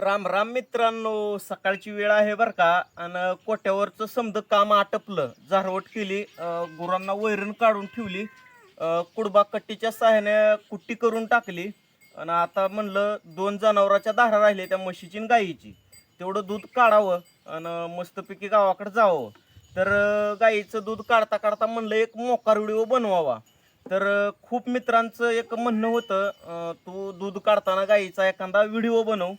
राम राम मित्रांनो सकाळची वेळ आहे बरं का. आणि कोट्यावरचं समद काम आटपलं. झारवट केली गुरांना वैरण काढून ठेवली कुडबा कट्टीच्या सहाय्याने कुट्टी करून टाकली. आणि आता म्हणलं दोन जनावराच्या धारा राहिल्या त्या म्हशीची आणि गाईची. तेवढं दूध काढावं आणि मस्तपैकी गावाकडे जावं. तर गाईचं दूध काढता काढता म्हणलं एक मोकार व्हिडिओ बनवावा. तर खूप मित्रांचं एक म्हणणं होतं तू दूध काढताना गाईचा एखादा व्हिडिओ बनव.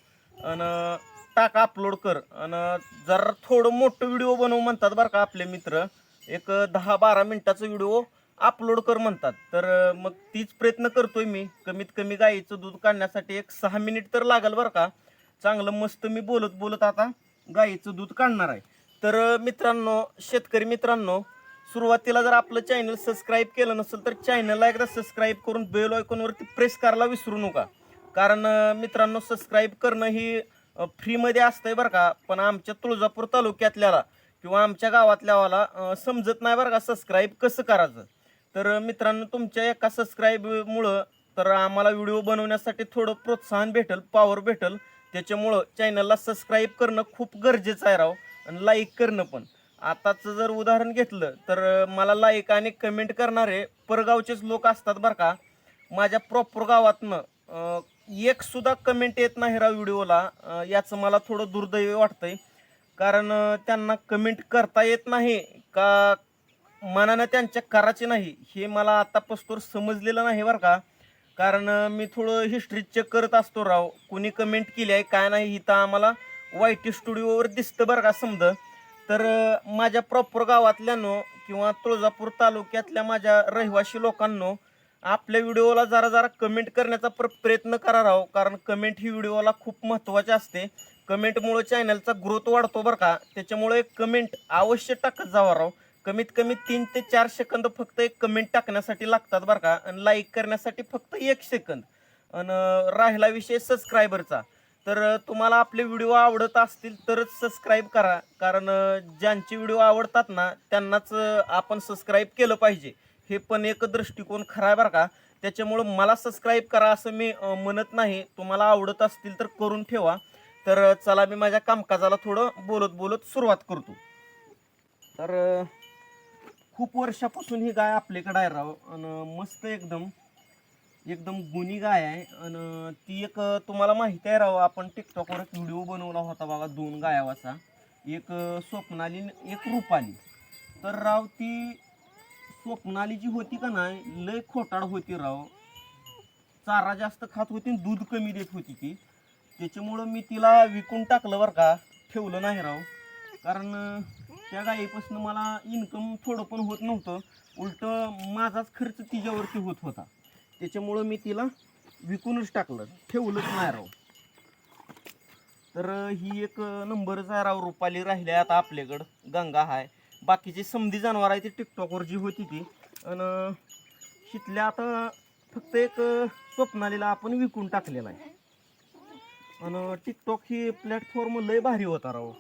आणि टाक अपलोड कर. आणि जरा थोडं मोठं व्हिडिओ बनवू म्हणतात बरं का आपले मित्र एक दहा बारा मिनिटाचा व्हिडिओ अपलोड कर म्हणतात. तर मग तीच प्रयत्न करतोय मी. कमीत कमी गाईचं दूध काढण्यासाठी एक सहा मिनिट तर लागेल बरं का. चांगलं मस्त मी बोलत बोलत आता गाईचं दूध काढणार आहे. तर मित्रांनो शेतकरी मित्रांनो सुरुवातीला जर आपलं चॅनल सबस्क्राईब केलं नसेल तर चॅनलला एकदा सबस्क्राईब करून बेल आयकॉनवरती प्रेस करायला विसरू नका. कारण मित्रांनो सबस्क्राईब करणं ही फ्रीमध्ये असतंय बरं का. पण आमच्या तुळजापूर तालुक्यातल्याला किंवा आमच्या गावातल्यावाला अं, समजत नाही बरं का सबस्क्राईब कसं करायचं. तर मित्रांनो तुमच्या एका सबस्क्राईबमुळं तर आम्हाला व्हिडिओ बनवण्यासाठी थोडं प्रोत्साहन भेटेल पॉवर भेटेल. त्याच्यामुळं चॅनलला सबस्क्राईब करणं खूप गरजेचं आहे राव. आणि लाईक करणं पण. आताचं जर उदाहरण घेतलं तर मला लाईक आणि कमेंट करणारे परगावचेच लोक असतात बरं का. माझ्या प्रॉपर गावातनं एक सुद्धा कमेंट येत नाही राव व्हिडिओला. याचं मला थोडं दुर्दैवी वाटतंय. कारण त्यांना कमेंट करता येत नाही का मनानं त्यांच्या करायचे नाही हे मला आतापासून समजलेलं नाही बरं का. कारण मी थोडं हिस्ट्री चेक करत असतो राव. कोणी कमेंट केली आहे काय नाही इथं आम्हाला वाय टी स्टुडिओवर दिसतं बरं का समज तर माझ्या प्रॉपर गावातल्यानो किंवा तुळजापूर तालुक्यातल्या माझ्या रहिवासी लोकांनो आपल्या व्हिडिओला जरा जरा कमेंट करण्याचा प्र प्रयत्न करा राहो कारण कमेंट ही व्हिडिओला खूप महत्त्वाची असते. कमेंटमुळं चॅनलचा ग्रोथ वाढतो बरं का. त्याच्यामुळे एक कमेंट अवश्य टाकत जावा राव. कमीत कमी तीन ते चार सेकंद फक्त एक कमेंट टाकण्यासाठी लागतात बरं का. आणि लाईक करण्यासाठी फक्त एक सेकंद आणि राहिला विषय सबस्क्रायबरचा तर तुम्हाला आपले व्हिडिओ आवडत असतील तरच सबस्क्राईब करा. कारण ज्यांचे व्हिडिओ आवडतात ना त्यांनाच आपण सबस्क्राईब केलं पाहिजे. हे पण एक दृष्टिकोन खरा आहे बरं का. त्याच्यामुळं मला सबस्क्राईब करा असं मी म्हणत नाही. तुम्हाला आवडत असतील तर करून ठेवा. तर चला मी माझ्या कामकाजाला थोडं बोलत बोलत सुरुवात करतो. तर खूप वर्षापासून ही गाय आपल्याकडे आहे राव. आणि मस्त एकदम एकदम गुणी गाय आहे. आणि ती एक तुम्हाला माहिती आहे राव आपण टिकटॉकवर एक व्हिडिओ बनवला होता बघा दोन गायावाचा. एक स्वप्नाली एक रूपाली. तर राव ती स्वप्नाली जी होती का नाही लय खोटाड होती राव. चारा जास्त खात होती आणि दूध कमी देत होती ती. त्याच्यामुळं मी तिला विकून टाकलं बरं का. ठेवलं नाही राव. कारण त्या गायीपासून मला इन्कम थोडं पण होत नव्हतं. उलट माझाच खर्च तिच्यावरती होत होता. त्याच्यामुळं मी तिला विकूनच टाकलं. ठेवलंच नाही राव. तर ही एक नंबरच आहे राव रुपाली राहिल्या आता आपल्याकडं. गंगा आहे बाकीची समधी जनावर आहे ती टिकटॉकवर जी होती ती. आणि शिथल्या आता फक्त एक स्वप्नालीला आपण विकून टाकलेला आहे. आणि टिकटॉक ही प्लॅटफॉर्म लय भारी होता राव.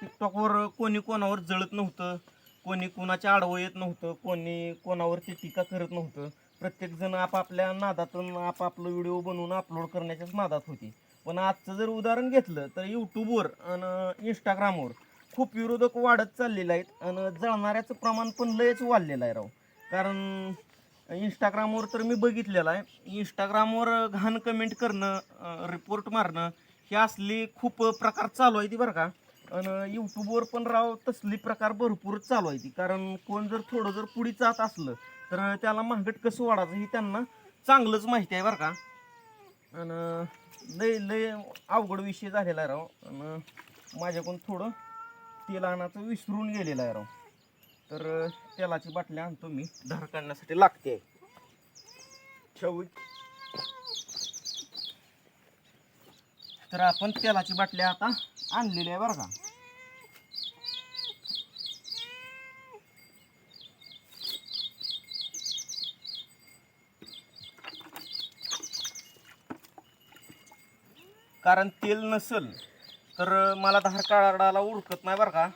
टिकटॉकवर कोणी कोणावर जळत नव्हतं कोणी कोणाच्या आडवं येत नव्हतं कोणी कोणावरती टीका करत नव्हतं. प्रत्येकजण आपापल्या नादातून आपापलं व्हिडिओ बनवून अपलोड करण्याच्याच नादात होती. पण आजचं जर उदाहरण घेतलं तर यूट्यूबवर आणि इंस्टाग्रामवर खूप विरोधक वाढत चाललेले आहेत आणि जळणाऱ्याचं प्रमाण पण लयच वाढलेलं आहे राव. कारण इंस्टाग्रामवर तर मी बघितलेलं आहे. इंस्टाग्रामवर घाण कमेंट करणं रिपोर्ट मारणं हे असली खूप प्रकार चालू आहे ती बरं का. आणि यूट्यूबवर पण राव तसली प्रकार भरपूर चालू आहे ती कारण कोण जर थोडं जर पुढे जात असलं तर त्याला महागट कसं वाढायचं हे त्यांना चांगलंच माहिती आहे बरं का. आणि लय लय अवघड विषय झालेला आहे राव. आणि माझ्याकडून थोडं तेल आणायचं विसरून गेलेलं आहे राव. तर तेलाची बाटली आणतो मी. धार काढण्यासाठी लागते. ठेवू? तर आपण तेलाची बाटली आता आणलेली आहे बरं का. कारण तेल नसल. तर मला धार काढायला उडकत नाही बरं का.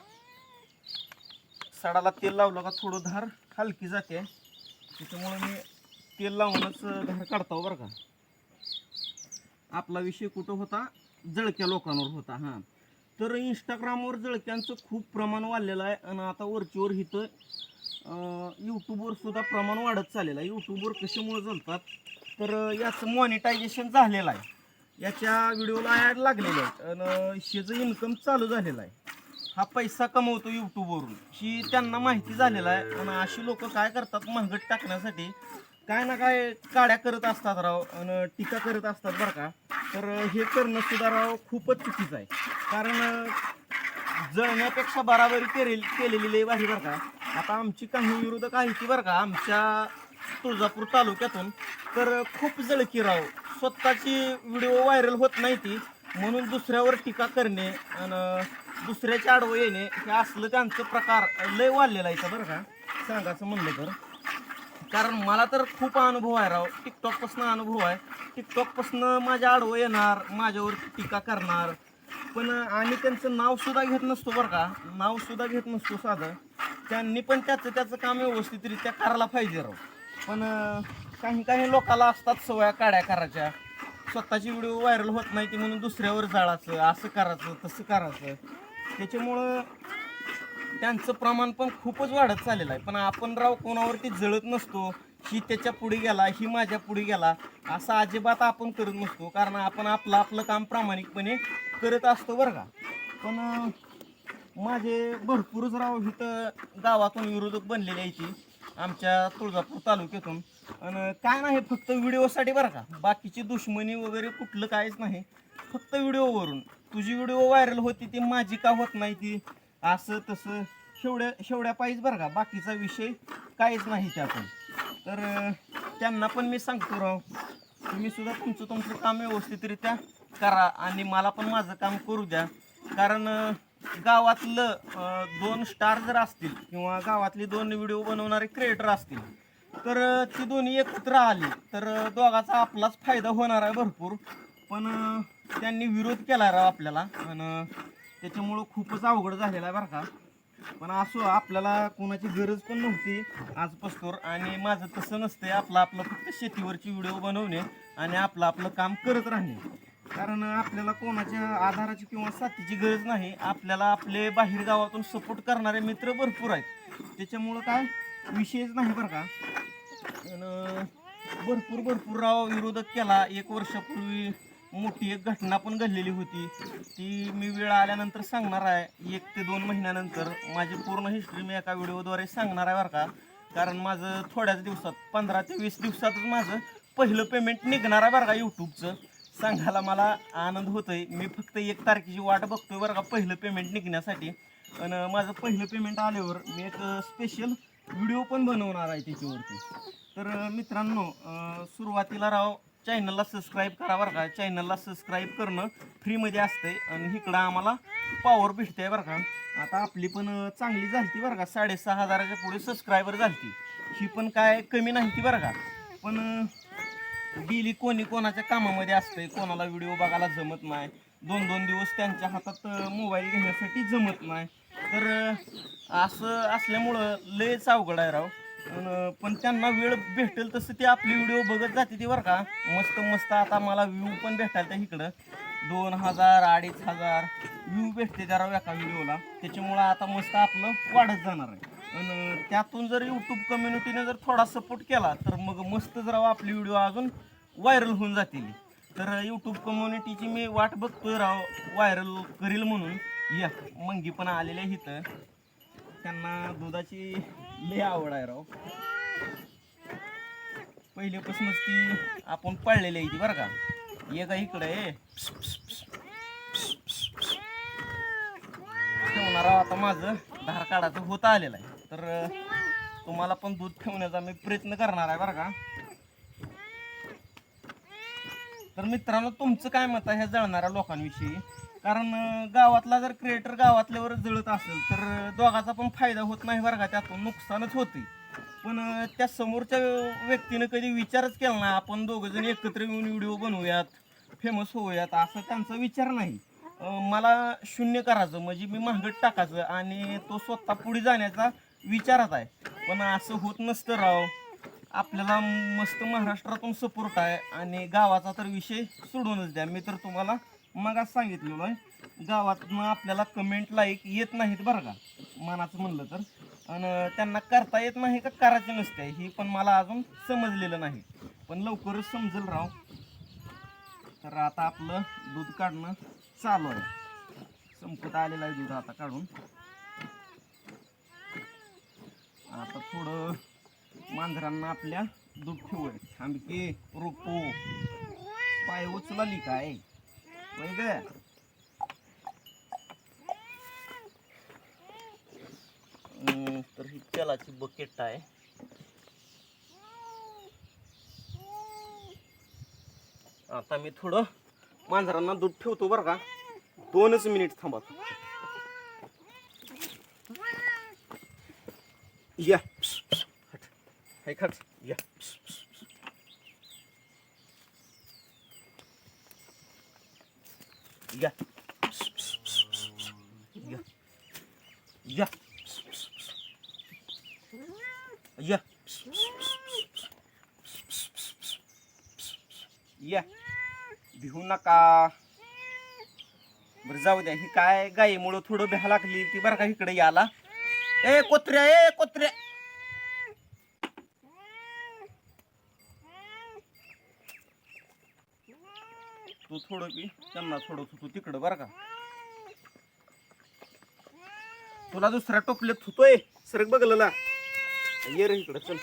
सडाला तेल लावलं का थोडं धार हलकी जाते. त्याच्यामुळे मी तेल लावूनच धार काढतो बरं का. आपला विषय कुठं होता? जळक्या लोकांवर होता हां. तर इंस्टाग्रामवर जळक्यांचं खूप प्रमाण वाढलेलं आहे आणि आता वरचीवर इथं यूट्यूबवर सुद्धा प्रमाण वाढत चाललेलं आहे. यूट्यूबवर कशामुळे जळतात? तर याचं मॉनिटायझेशन झालेलं आहे. याच्या व्हिडिओला ॲड लागलेले आहेत. आणि शेचं इन्कम चालू झालेलं आहे. हा पैसा कमवतो यूट्यूबवरून ही त्यांना माहिती झालेला आहे. आणि अशी लोक काय करतात? महागट टाकण्यासाठी काय ना काय काड्या करत असतात राव. आणि टीका करत असतात बरं का. तर हे करणं सुद्धा राव खूपच चुकीचं आहे. कारण जळण्यापेक्षा बराबरी केलेली केलेली लई भारी बरं का. आता आमची काही विरोधक आहे ती बरं का आमच्या तुळजापूर तालुक्यातून. तर खूप जळकी राव. स्वतःची व्हिडिओ व्हायरल होत नाही ती. म्हणून दुसऱ्यावर टीका करणे आणि दुसऱ्याच्या आडवं येणे हे असलं त्यांचं प्रकार. लय वाढलेला आहे इथं बरं का. सांगायचं म्हणलं तर. कारण मला तर खूप अनुभव आहे राव. टिकटॉकपासून अनुभव आहे. टिकटॉकपासून माझ्या आडवं येणार माझ्यावर टीका करणार. पण आणि त्यांचं नावसुद्धा घेत नसतो बरं का. नावसुद्धा घेत नसतो साधं. त्यांनी पण त्याचं त्याचं काम व्यवस्थितरित्या करायला पाहिजे राव. पण काही काही लोकाला असतात सवया काड्या करायच्या. स्वतःची व्हिडिओ व्हायरल होत नाही ती म्हणून दुसऱ्यावर जाळायचं असं करायचं तसं करायचं. त्याच्यामुळं त्यांचं प्रमाण पण खूपच वाढत चाललेलं आहे. पण आपण राव कोणावरती जळत नसतो ही त्याच्या पुढे गेला ही माझ्या पुढे गेला असं अजिबात आपण करत नसतो. कारण आपण आपलं आपलं काम प्रामाणिकपणे करत असतो बरं का. पण माझे भरपूरच राव इथं गावातून विरोधक बनलेले आहे ती आमच्या तुळजापूर तालुक्यातून. आणि काय नाही फक्त व्हिडिओसाठी बरं का. बाकीची दुश्मनी वगैरे कुठलं काहीच नाही. फक्त व्हिडिओवरून तुझी व्हिडिओ व्हायरल होती ती माझी का होत नाही ती? असं तसं शेवड्या शेवड्या पाहिजे बरं का. बाकीचा विषय काहीच नाही त्यातून. तर त्यांना पण मी सांगतो राव. तुम्ही सुद्धा तुमचं तुमचं काम व्यवस्थितरित्या करा आणि मला पण माझं काम करू द्या. कारण गावातलं अं, दोन स्टार जर असतील किंवा गावातले दोन व्हिडिओ बनवणारे क्रिएटर असतील तर अं, ती दोन्ही एकत्र आली तर अं, दोघाचा आपलाच फायदा होणार आहे भरपूर. पण अं, त्यांनी विरोध केला राव आपल्याला आणि त्याच्यामुळं खूपच अवघड झालेला आहे बरं का. पण असो आपल्याला कोणाची गरज पण नव्हती आज पस्तोर आणि माझं तसं नसतंय आपलं आपलं फक्त शेतीवरची व्हिडिओ बनवणे आणि आपलं आपलं काम करत राहणे. कारण आपल्याला कोणाच्या आधाराची किंवा साथीची गरज नाही. आपल्याला आपले बाहेर गावातून सपोर्ट करणारे मित्र भरपूर आहेत. त्याच्यामुळं काय विषयच नाही बरं का. अन भरपूर भरपूर राव विरोधक केला. एक वर्षापूर्वी मोठी एक घटना पण घडलेली होती. ती मी वेळ आल्यानंतर सांगणार आहे. एक ते दोन महिन्यानंतर माझी पूर्ण हिस्ट्री मी एका व्हिडिओद्वारे सांगणार आहे बरं का. कारण माझं थोड्याच दिवसात पंधरा ते वीस दिवसातच माझं पहिलं पेमेंट निघणार आहे बरं का यूट्यूबचं सांगायला मला आनंद होतोय. मी फक्त एक तारखेची वाट बघतोय बरं का पहिलं पेमेंट निघण्यासाठी. आणि माझं पहिलं पेमेंट आल्यावर मी एक स्पेशल व्हिडिओ पण बनवणार आहे त्याच्यावरती. तर मित्रांनो सुरुवातीला राव चॅनलला सबस्क्राईब करा बरं का. चॅनलला सबस्क्राईब करणं फ्रीमध्ये असते आणि इकडं आम्हाला पॉवर भेटते बरं का. आता आपली पण चांगली झालती बरं का. साडेसहा हजाराच्या पुढे सबस्क्रायबर झालती. ही पण काय कमी नाही ती बरं का. पण डेली कोणी कोणाच्या कामामध्ये असतंय कोणाला व्हिडिओ बघायला जमत नाही. दोन दोन दिवस त्यांच्या हातात मोबाईल घेण्यासाठी जमत नाही. तर असं असल्यामुळं लयच अवघड आहे राव. पण त्यांना वेळ भेटेल तसं ते आपली व्हिडिओ बघत जाते ती बरं का. मस्त मस्त आता मला व्ह्यू पण भेटायला त्या इकडं. दोन हजार अडीच हजार व्ह्यू भेटते त्या राव एका व्हिडिओला त्याच्यामुळं आता मस्त आपलं वाढत जाणार आहे. आणि त्यातून जर यूट्यूब कम्युनिटीने जर थोडा सपोर्ट केला तर मग मस्त जर आपली व्हिडिओ अजून व्हायरल होऊन जातील. तर यूट्यूब कम्युनिटीची मी वाट बघतोय राव. व्हायरल करील म्हणून. या मंगी पण आलेल्या इथं. त्यांना दुधाची लय आवड आहे राव. पहिल्यापासूनच ती आपण पाळलेली आहे ती बरं का. ये का इकडे ठेवणार आता माझं. धार काढायचं होत आलेलं आहे. तर तुम्हाला पण दूध ठेवण्याचा मी प्रयत्न करणार आहे बरं का. तर मित्रांनो तुमचं काय मत आहे ह्या जळणाऱ्या लोकांविषयी? कारण गावातला जर क्रिएटर गावातल्यावर जळत असेल तर दोघाचा पण फायदा होत नाही बरं का त्यातून नुकसानच होते पण त्या समोरच्या व्यक्तीनं कधी विचारच केला नाही आपण दोघं जण एकत्र येऊन व्हिडिओ बनवूयात फेमस होऊयात असं त्यांचा विचार नाही. मला शून्य करायचं म्हणजे मी महागट टाकायचं आणि तो स्वतः पुढे जाण्याचा विचारात आहे. पण असं होत नसतं राव. आपल्याला मस्त महाराष्ट्रातून सपोर्ट आहे आणि गावाचा तर विषय सोडूनच द्या. मी तर तुम्हाला मग सांगितलेलो आहे. गावातनं आपल्याला कमेंट लाईक येत नाहीत बरं का? मनाचं म्हणलं तर. आणि त्यांना करता येत नाही का करायचे नसते ही पण मला अजून समजलेलं नाही. पण लवकरच समजेल राव. तर आता आपलं दूध काढणं चालू आहे. संपत आलेलं आहे दूध आता काढून. आता थोडं मांजरांना आपल्या दूध ठेवूया थांब की रोपो. पाय उचलाली काय? वैग ग? तर ही तेलाची बकेट आहे. आता मी थोडं मांजरांना दूध ठेवतो बरं का. दोनच मिनिट थांबा. या. हाय खट या या या या या या नका. बरं जाऊ द्या. ही काय गायीमुळं थोडं भ्या लागली ती बरं का इकडे याला. ए कोत्र्या ए कोत्र्या. तू थोडं की त्यांना थोडं होतो तिकडं बरं का. तुला दुसऱ्या टोपल्यात थुतोय सरक बघलला. ये रे इकडं चल.